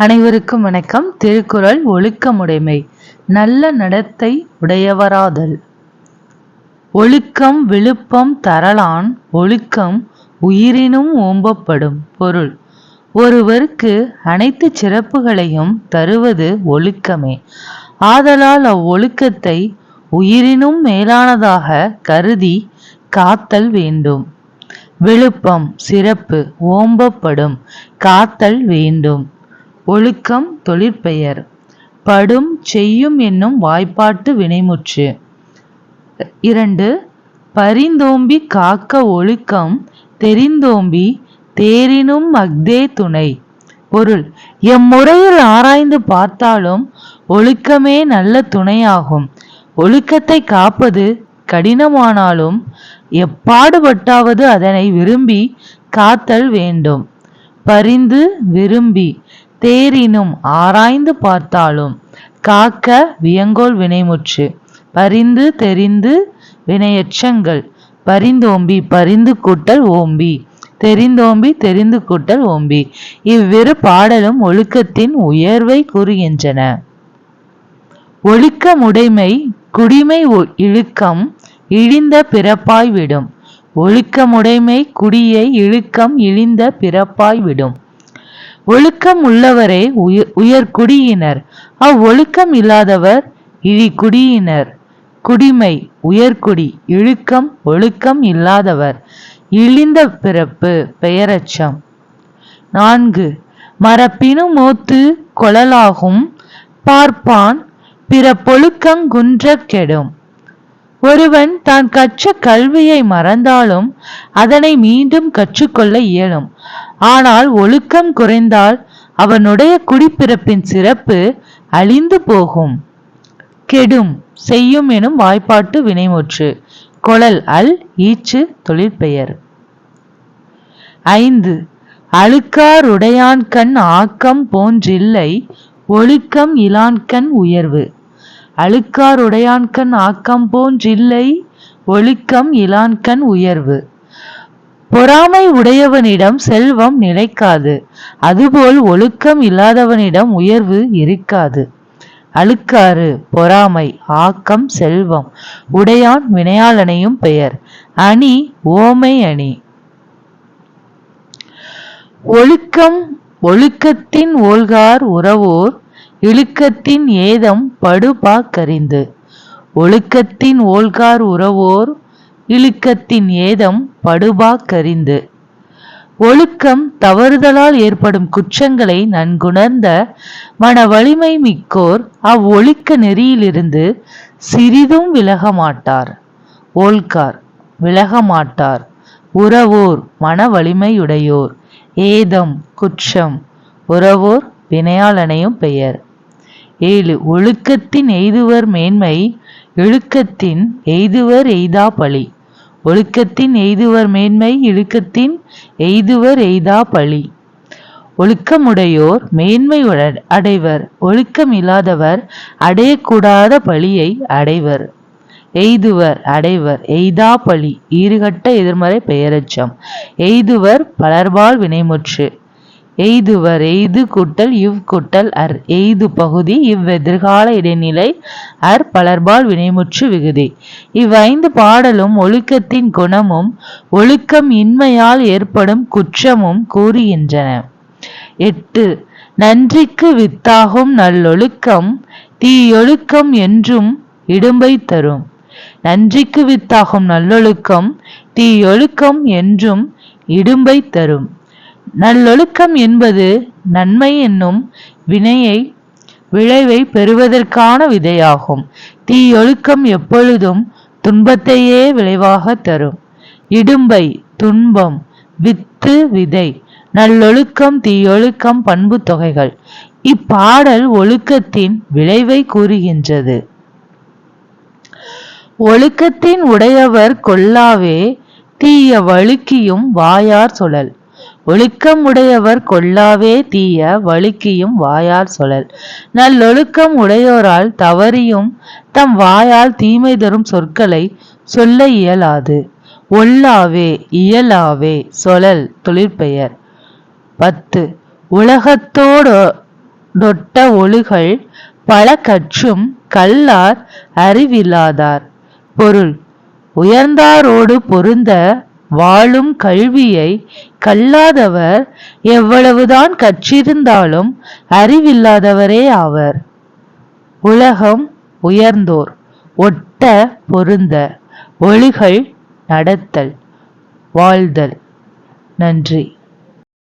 அனைவருக்கும் வணக்கம். திருக்குறள் ஒழுக்கமுடைமை. நல்ல நடத்தை உடையவராதல். ஒழுக்கம் விழுப்பம் தரலான் ஒழுக்கம் உயிரினும் ஓம்பப்படும் பொருள். ஒருவருக்கு அனைத்து சிறப்புகளையும் தருவது ஒழுக்கமே. ஆதலால் அவ்வொழுக்கத்தை உயிரினும் மேலானதாக கருதி காத்தல் வேண்டும். விழுப்பம் சிறப்பு ஓம்பப்படும் காத்தல் வேண்டும். ஒழுக்கம் தொழிற்பெயர். படும் செய்யும் என்னும் வாய்ப்பாட்டு வினைமுற்று. இரண்டு பரிந்தோம்பி காக்க ஒழுக்கம் தெரிந்தோம்பி தேரினும் அக்தே துணை. பொருள் எம்முறையில் ஆராய்ந்து பார்த்தாலும் ஒழுக்கமே நல்ல துணையாகும். ஒழுக்கத்தை காப்பது கடினமானாலும் எப்பாடுபட்டாவது அதனை விரும்பி காத்தல் வேண்டும். பரிந்து விரும்பி தேரினும் ஆராய்ந்து பார்த்தாலும் காக்க வியங்கோல் வினைமுற்று. பரிந்து தெரிந்து வினையச்சங்கள். பரிந்தோம்பி பரிந்து கூட்டல் ஓம்பி. தெரிந்தோம்பி தெரிந்து கூட்டல் ஓம்பி. இவ்விரு பாடலும் ஒழுக்கத்தின் உயர்வை கூறுகின்றன. ஒழுக்கமுடைமை குடிமை இழுக்கம் இழிந்த பிறப்பாய் விடும். ஒழுக்கமுடைமை குடியை இழுக்கம் இழிந்த பிறப்பாய் விடும். ஒழுக்கம் உள்ளவரே உயர் உயர்குடியினர் அவ்வொழுக்கம் இல்லாதவர் இழிகுடியினர் குடிமை உயர்குடி இழுக்கம் ஒழுக்கம் இல்லாதவர். இழிந்த பிறப்பு பெயரச்சம். நான்கு மரப்பினு மோத்து கொழலாகும் பார்ப்பான் பிற குன்ற கெடும். ஒருவன் தான் கற்ற கல்வியை மறந்தாலும் அதனை மீண்டும் கற்றுக்கொள்ள இயலும். ஆனால் ஒழுக்கம் குறைந்தால் அவனுடைய குடிப்பிறப்பின் சிறப்பு அழிந்து போகும். கெடும் செய்யும் எனும் வாய்ப்பாட்டு வினைமுற்று. கொழல் அல் ஈச்சு தொழிற்பெயர். ஐந்து. அழுக்காருடையான்கண் ஆக்கம் போன்றில்லை ஒழுக்கம் இலான்கண் உயர்வு. அழுக்காருடையான்கண் ஆக்கம் போன்றில்லை ஒழுக்கம் இலான்கண் உயர்வு. பொறாமை உடையவனிடம் செல்வம் நிலைக்காது. அதுபோல் ஒழுக்கம் இல்லாதவனிடம் உயர்வு இருக்காது. அழுக்காறு பொறாமை ஆக்கம் செல்வம் உடையான் வினையாளனையும் பெயர். அணி ஓமை அணி. ஒழுக்கம் ஒழுக்கத்தின் ஓல்கார் உறவோர் இழுக்கத்தின் ஏதம் படுபாக்கறிந்து ஒழுக்கத்தின் ஓல்கார் உறவோர் இழுக்கத்தின் ஏதம் படுபாக்கறிந்து. ஒழுக்கம் தவறுதலால் ஏற்படும் குற்றங்களை நன்குணர்ந்த மன வலிமை மிக்கோர் அவ்வொழுக்க நெறியிலிருந்து சிறிதும் விலகமாட்டார். ஓல்கார் விலகமாட்டார். உறவோர் மன வலிமையுடையோர் ஏதம் குற்றம் உறவோர் வினையாளனையும் பெயர். ஏழு ஒழுக்கத்தின் எய்துவர் மேன்மை இழுக்கத்தின் எய்துவர் எய்தா பழி. ஒழுக்கத்தின் எய்துவர் மேன்மை இழுக்கத்தின் எய்துவர் எய்தா பழி. ஒழுக்கமுடையோர் மேன்மை அடைவர். ஒழுக்கம் இல்லாதவர் அடையக்கூடாத பழியை அடைவர். எய்துவர் அடைவர். எய்தா பழி. ஈறுகட்ட எதிர்மறை பெயரச்சம். எய்துவர் பலர்பால் வினைமுற்று. எய்துவர் எய்து கூட்டல் இவ் கூட்டல் அர் எய்து பகுதி இவ்வெதிர்கால இடைநிலை அர் பலர்பால் வினைமுற்று விகுதி. இவ்வைந்து பாடலும் ஒழுக்கத்தின் குணமும் ஒழுக்கம் இன்மையால் ஏற்படும் குற்றமும் கூறுகின்றன. எட்டு நன்றிக்கு வித்தாகும் நல்லொழுக்கம் தீயொழுக்கம் என்றும் இடும்பை தரும். நன்றிக்கு வித்தாகும் நல்லொழுக்கம் தீயொழுக்கம் என்றும் இடும்பை தரும். நல்லொழுக்கம் என்பது நன்மை என்னும் வினையை விளைவை பெறுவதற்கான விதையாகும். தீயொழுக்கம் எப்பொழுதும் துன்பத்தையே விளைவாக தரும். இடும்பை துன்பம் வித்து விதை நல்லொழுக்கம் தீயொழுக்கம் பண்பு தொகைகள். இப்பாடல் ஒழுக்கத்தின் விளைவை கூறுகின்றது. ஒழுக்கத்தின் உடையவர் கொல்லாவே தீய வழுக்கியும் வாயார் சுழல். ஒழுக்கம் உடையவர் கொல்லாவே தீய வழுக்கியும் வாயால் சொலல். நல்லொழுக்கம் உடையோரால் தவறியும் தம் வாயால் தீமை தரும் சொற்களை சொல்ல இயலாது. ஒல்லாவே இயலாவே சொலல் தொழிற்பெயர். பத்து உலகத்தோடு தொட்ட ஒழுகல் பல கற்றும் கல்லார் அறிவில்லாதார் பொருள் உயர்ந்தாரோடு பொருந்த வாழும் கல்வியை கல்லாதவர் எவ்வளவுதான் கற்றிருந்தாலும் அறிவில்லாதவரே ஆவர். உலகம் உயர்ந்தோர் ஒட்ட பொருந்த ஒழுகல் நடத்தல் வாழ்தல். நன்றி.